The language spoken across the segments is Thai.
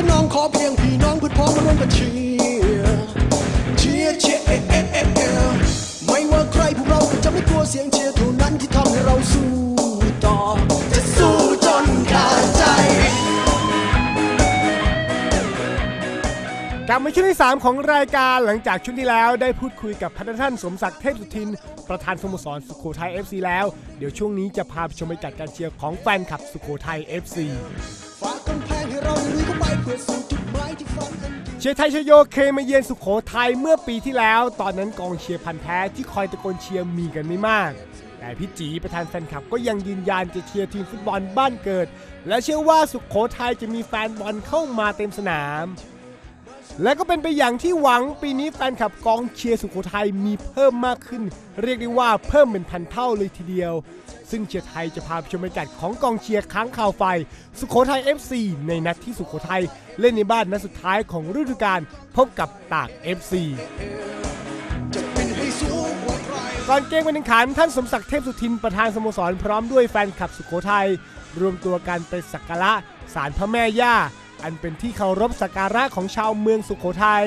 กับน้องขอเพียงพี่น้องเพื่อนพ้องมาร่วมกันเชียร์เชียร์เชียร์เอะเอะเอะเอะไม่ว่าใครพวกเราก็จะไม่กลัวเสียงเชียร์เท่านั้นที่ทำให้เราสู้ต่อ จะสู้จนขาดใจ กลับมาช่วงที่ 3 ของรายการหลังจากช่วงที่แล้วได้พูดคุยกับพัฒท่านสมศักดิ์เทพสุทิน ประธานสโมสรสุโขทัย FC แล้ว เดี๋ยวช่วงนี้จะพาไปชมบรรยากาศการเชียร์ของแฟนคลับสุโขทัย FC ฝากกำแพงให้เราลุยเข้าไป เชียร์ไทยชโยเคยมาเยือนสุโขทัยเมื่อปีที่แล้ว ตอนนั้นกองเชียร์พันแท้ที่คอยตะโกนเชียร์มีกันไม่มาก แต่พี่จีประธานแฟนคลับก็ยังยืนยันจะเชียร์ทีมฟุตบอลบ้านเกิด และเชื่อว่าสุโขทัยจะมีแฟนบอลเข้ามาเต็มสนาม และก็เป็นไปอย่างที่หวังปีนี้แฟนคลับกองเชียร์สุโขทัยมีเพิ่มมากขึ้น เรียกได้ว่าเพิ่มเป็นพันเท่าเลยทีเดียว ซึ่งเชียร์ไทยจะพาไปชมบรรยากาศของกองเชียร์ค้างข่าวไฟ สุโขทัย FC ในนัดที่สุโขทัยเล่นในบ้านนัดสุดท้ายของฤดูกาลพบกับตาก FC จะเป็นให้สูงกว่าใครก่อนเกมการแข่งขันท่านสมศักดิ์เทพสุทินประธานสโมสรพร้อมด้วยแฟนคลับสุโขทัยรวมตัวกันไปสักการะศาลพระแม่ย่า อันเป็นที่เคารพสักการะของชาวเมืองสุโขทัย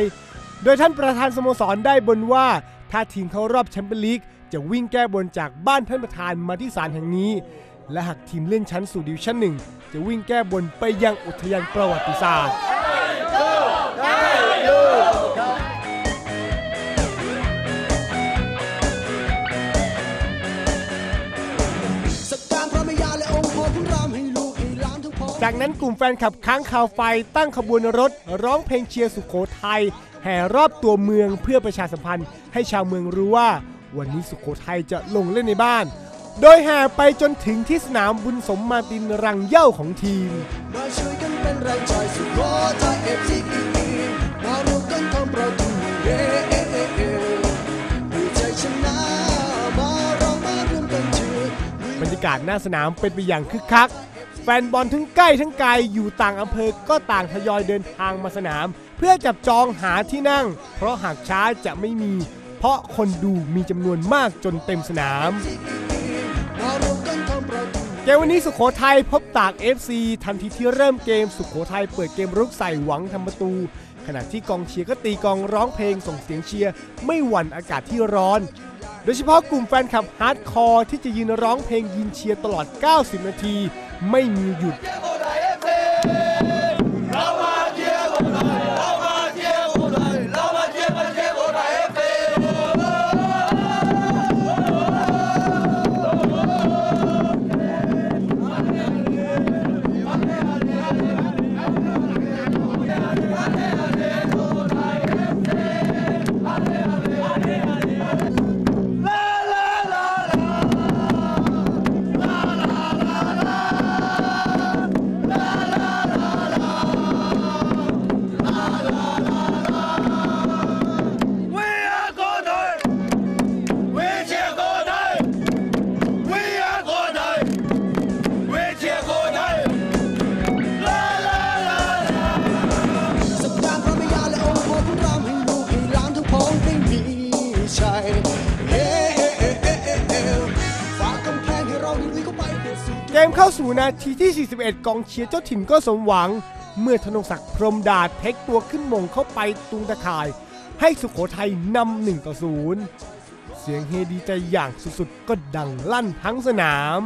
โดยท่านประธานสโมสรได้บนว่า ถ้าทีมเข้ารอบแชมเปี้ยนลีกจะวิ่งแก้บนจากบ้านท่านประธานมาที่ศาลแห่งนี้ และหากทีมเลื่อนชั้นสู่ดิวิชั่นหนึ่งจะวิ่งแก้บนไปยังอุทยานประวัติศาสตร์ จากนั้นกลุ่มแฟนคลับค้างข่าวไฟตั้งขบวนรถ ร้องเพลงเชียร์สุโขทัยแห่รอบตัวเมืองเพื่อประชาสัมพันธ์ให้ชาวเมืองรู้ว่า วันนี้สุโขทัยจะลงเล่นในบ้าน โดยแห่ไปจนถึงที่สนามบุญสมมาตินรังเย้าของทีมมาช่วยกันเป็นแรงใจสุโขทัยเอฟซีมารวมกันทำประตูเย้ใจชนะมาเรามาร่วมกันชียร์บรรยากาศหน้าสนามเป็นไปอย่างคึกคัก แฟนบอลทั้งใกล้ทั้งไกลอยู่ต่างอำเภอก็ต่างทยอยเดินทางมาสนาม เพื่อจับจองหาที่นั่ง เพราะหากช้าจะไม่มี เพราะคนดูมีจำนวนมากจนเต็มสนามเกมวันนี้สุโขทัยพบตาก FC ทันทีที่เริ่มเกมสุโขทัยเปิดเกมรุกใส่หวังทำประตู ขณะที่กองเชียร์ก็ตีกองร้องเพลงส่งเสียงเชียร์ไม่หวั่นอากาศที่ร้อน โดยเฉพาะกลุ่มแฟนคลับฮาร์ดคอร์ที่จะยืนร้องเพลงยินเชียร์ตลอด 90 นาทีไม่มีหยุด เกมเข้าสู่นาทีที่ 41 กองเชียร์เจ้าถิ่นก็สมหวัง เมื่อธนงศักดิ์พรมดาเทคตัวขึ้นมงเข้าไปตุงตะข่าย ให้สุขโขทัยนำ1ต่อ0เสียงเฮดีใจอย่างสุดๆ ก็ดังลั่นทั้งสนาม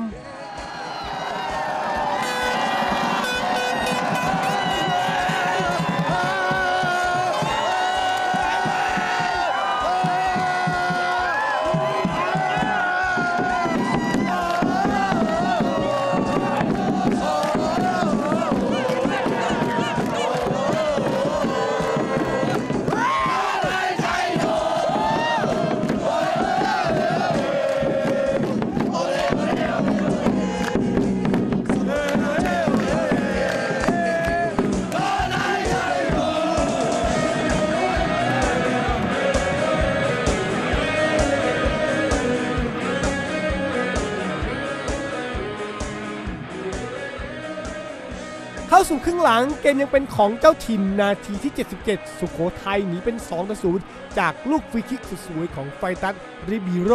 สู่ครึ่งหลังเกมยังเป็นของเจ้าถิ่นนาทีที่ 77 สุขโขทัยหนีเป็น 2 ต่อ 0 จากลูกฟรีคิกสุดสวยของไฟตัสริบิโร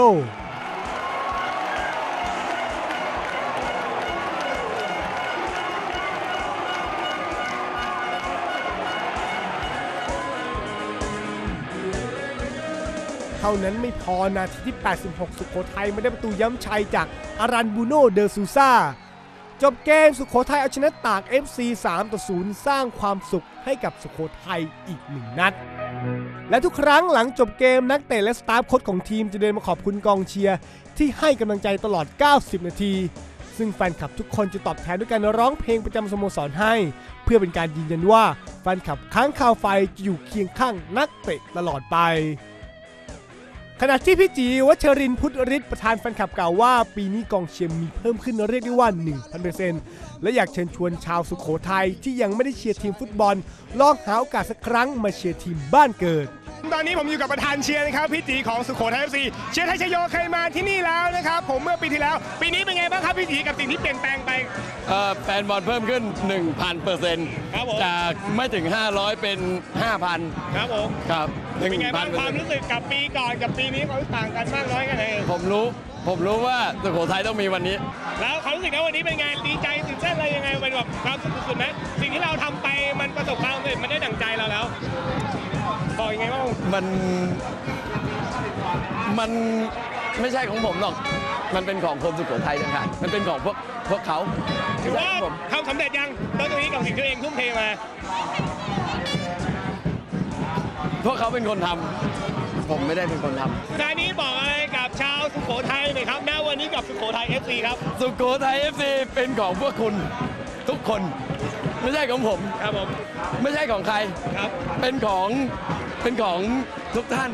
เท่านั้นไม่พอนาทีที่ 86 สุโขทัยไม่ได้ประตูย้ำชัยจากอารันบูโนเดอซูซา จบเกมสุโขทัยเอาชนะตาก FC 3ต่อ0สร้างความสุขให้กับสุโขทัยอีกหนึ่งนัด และทุกครั้งหลังจบเกมนักเตะและสตาฟโค้ชของทีมจะเดินมาขอบคุณกองเชียร์ ที่ให้กำลังใจตลอด 90 นาที ซึ่งแฟนคลับทุกคนจะตอบแทนด้วยการร้องเพลงประจำสโมสรให้ เพื่อเป็นการยืนยันว่าแฟนคลับค้างคาวไฟจะอยู่เคียงข้างนักเตะตลอดไป ขณะที่พี่จีวัชรินทร์พุทธฤทธิ์ประธานแฟนคลับกล่าวว่า ปีนี้กองเชียร์มีเพิ่มขึ้นเรียกได้ว่า 1,000%และอยากเชิญชวนชาวสุขโขทัยที่ยังไม่ได้เชียร์ทีมฟุตบอล ลองหาโอกาสสักครั้งมาเชียร์ทีมบ้านเกิด ตอนนี้ผมอยู่กับประธานเชียร์นะครับพี่จีของสุโขทัยเอฟซีเชียร์ไทยชโยเคยมาที่นี่แล้วนะครับผมเมื่อปีที่แล้ว ปีนี้เป็นไงบ้างครับพี่จีกับสิ่งที่เปลี่ยนแปลงไป เอ่อแฟนบอลเพิ่มขึ้น 1,000เปอร์เซ็นต์ครับผม จากไม่ถึง 500 เป็น 5,000 ครับผมครับเป็นไงบ้าง1,000%ความรู้สึกกับปีก่อนกับปีนี้ความรู้สึกต่างกันมากน้อยแค่ไหนผมรู้ ผมรู้ว่าสุโขทัยต้องมีวันนี้ แล้วความรู้สึกนะวันนี้เป็นไงดีใจตื่นเต้นอะไรยังไงเป็นแบบความสุขสุดๆไหม มันมันไม่ใช่ของผมหรอก มันเป็นของคนสุโขทัยต่างหากมันเป็นของพวกพวกเขาถือไม่ว่าใช่ของผมทำสำเร็จยังต้นตรงนี้กับสิ่งที่ตัวเองทุ่มเทมา พวกเขาเป็นคนทำผมไม่ได้เป็นคนทำงานนี้บอกอะไรกับชาวสุโขทัยหน่อยครับณวันนี้กับสุโขทัย FC ครับ สุโขทัยเอฟซีเป็นของพวกคุณทุกคน ไม่ใช่ของผม ครับผมไม่ใช่ของใคร ครับ เป็นของเป็นของทุกท่าน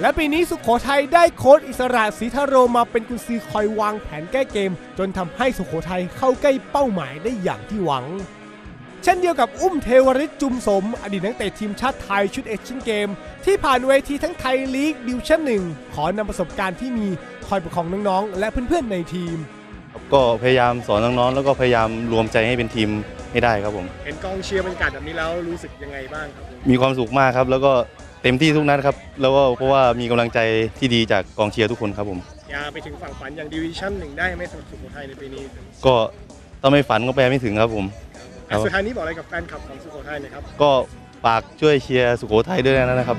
และปีนี้สุโขทัยได้โค้ชอิสระศรีทโรมาเป็นกุนซือคอยวางแผนแก้เกม จนทำให้สุโขทัยเข้าใกล้เป้าหมายได้อย่างที่หวัง เช่นเดียวกับอุ้มเทวริศจุมสม อดีตนักเตะทีมชาติไทยชุดเอเชียนเกม ที่ผ่านเวทีทั้งไทยลีกดิวชั่นหนึ่งขอนำประสบการณ์ที่มีคอยประคองน้องๆ และเพื่อนๆในทีม ก็พยายามสอนน้องๆแล้วก็พยายามรวมใจให้เป็นทีมให้ได้ครับผม เห็นกองเชียร์บรรยากาศแบบนี้แล้วรู้สึกยังไงบ้างครับมีความสุขมากครับ แล้วก็เต็มที่ทุกนัดครับ แล้วก็เพราะว่ามีกำลังใจที่ดีจากกองเชียร์ทุกคนครับผม อยากไปถึงฝั่งฝันอย่างดิวิชั่นหนึ่งได้ไหมสำหรับสุโขทัยในปีนี้ก็ถ้าไม่ฝันก็ไปไม่ถึงครับผม ครับสุดท้ายนี้บอกอะไรกับแฟนคลับของสุโขทัยหน่อยครับ ก็ฝากช่วยเชียร์สุโขทัยด้วยนะครับ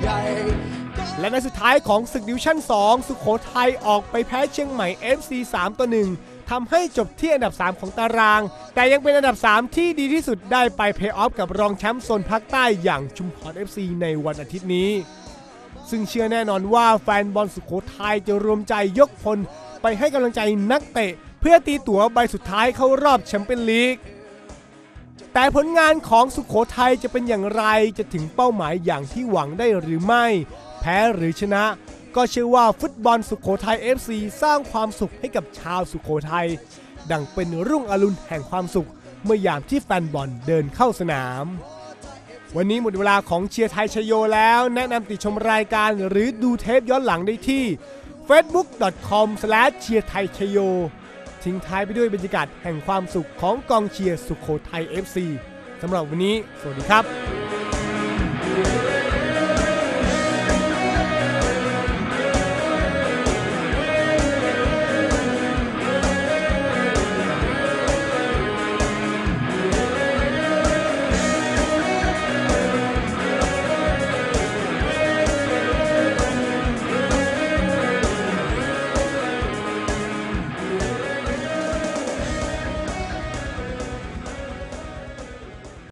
และในสุดท้ายของศึกดิวชั่น 2 สุโขทัยออกไปแพ้เชียงใหม่ FC 3 ต่อ 1 ทำให้จบที่อันดับ 3 ของตาราง แต่ยังเป็นอันดับ 3 ที่ดีที่สุดได้ไปเพย์ออฟกับรองแชมป์โซนภาคใต้อย่างชุมพร FC ในวันอาทิตย์นี้ ซึ่งเชื่อแน่นอนว่าแฟนบอลสุโขทัยจะรวมใจยกพลไปให้กำลังใจนักเตะ เพื่อตีตั๋วใบสุดท้ายเข้ารอบแชมเปี้ยนลีกแต่ผลงานของสุขโขทัยจะเป็นอย่างไรจะถึงเป้าหมายอย่างที่หวังได้หรือไม่ แพ้หรือชนะ ก็เชื่อว่าฟุตบอลสุขโขทัย FC สร้างความสุขให้กับชาวสุขโขทัย ดังเป็นรุ่งอรุณแห่งความสุข เมื่อยามที่แฟนบอลเดินเข้าสนาม วันนี้หมดเวลาของเชียร์ไทยชโยแล้ว แนะนำติชมรายการหรือดูเทปย้อนหลังได้ที่ facebook.com เชียร์ไทยชโยทิ้งท้ายไปด้วยบรรยากาศแห่งความสุขของกองเชียร์สุขโขทัย FC สำหรับวันนี้ สวัสดีครับ